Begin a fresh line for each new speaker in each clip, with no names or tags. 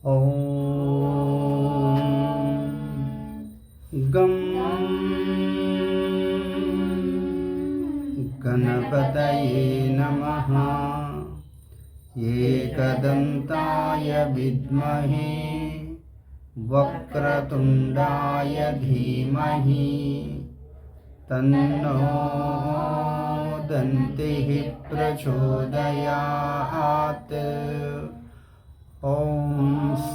ॐ गं गणपतये नमः। एकदन्ताय विद्महे वक्रतुण्डाय धीमहि तन्नो दन्तिः प्रचोदयात्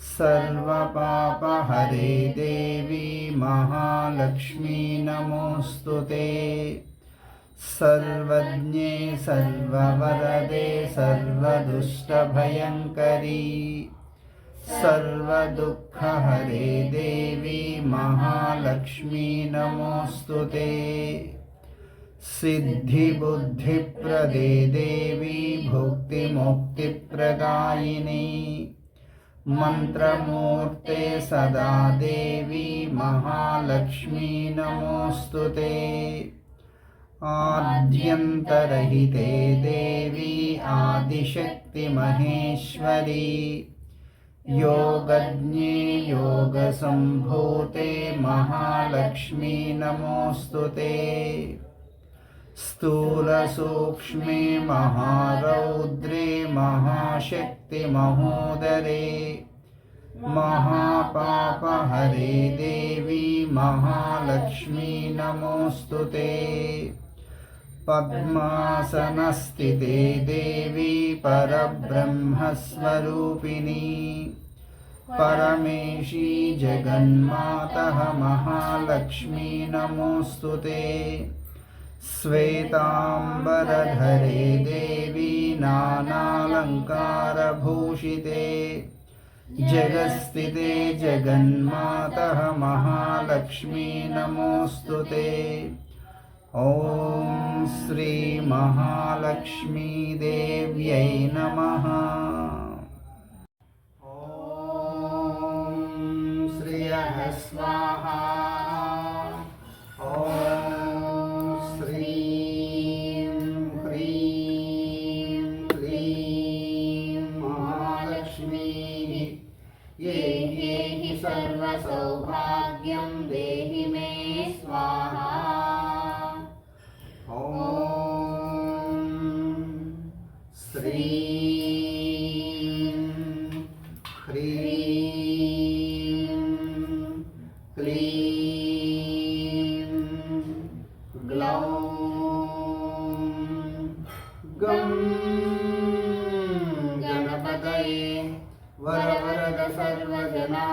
सर्वपापहरे देवी महालक्ष्मी नमोऽस्तु ते। सर्वज्ञे सर्ववरदे सर्वदुष्टभयङ्करी। सर्वदुःखहरे देवी महालक्ष्मी नमोऽस्तु ते। सिद्धिबुद्धिप्रदे देवी भुक्तिमुक्तिप्रदायिनी मन्त्रमूर्ते सदा देवी महालक्ष्मी नमोऽस्तु ते। आद्यन्तरहिते देवी आदिशक्तिमहेश्वरी। योगज्ञे योगसम्भूते महालक्ष्मी नमोऽस्तु ते स्थूलसूक्ष्मे महारौद्रे महाशक्तिमहोदरे। महापापहरे देवी महालक्ष्मी नमोऽस्तु ते। पद्मासनस्थिते देवी परब्रह्मस्वरूपिणी। परमेशी जगन्मातः महालक्ष्मी नमोऽस्तु ते। श्वेताम्बरधरे देवी नानालङ्कारभूषिते। जगस्थिते जगन्मातः महालक्ष्मी नमोऽस्तु ते। ॐ श्रीमहालक्ष्मीदेव्यै नमः। श्रीं ह्रीं क्लीं ग्लौं गं गणपतये वरवरद सर्वजनान्मे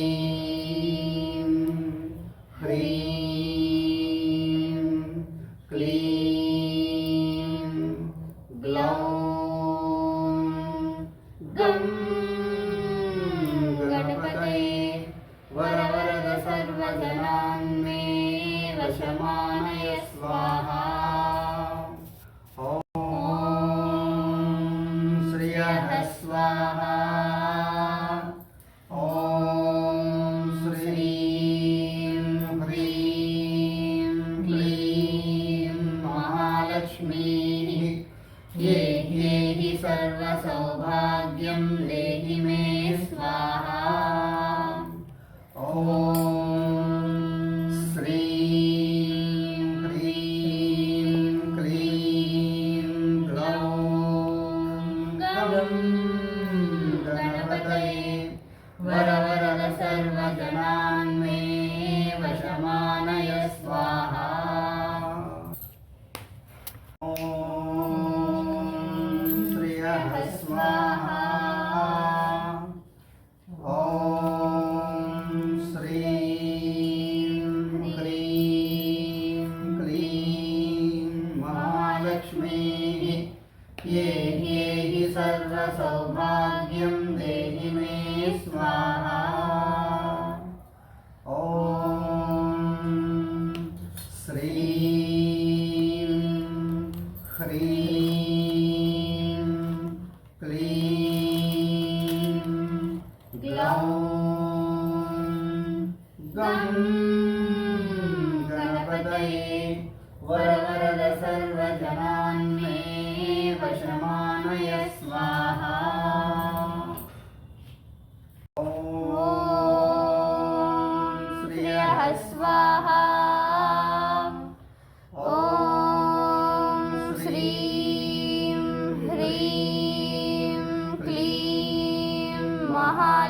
सर्वसौभाग्यं देहि मे स्वाहा।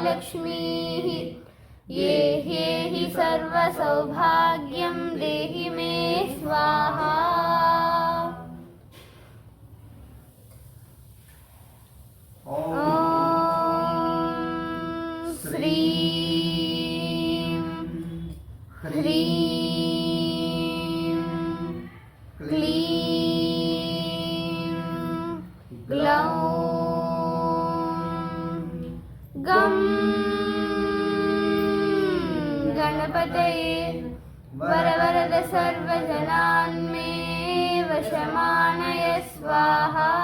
महालक्ष्मीः। ये हि सर्वसौभाग्यं देहि मे स्वाहा। ॐ ह्रीं क्लीं
गणपतये वरवरद सर्वजनान् मे वशमानय स्वाहा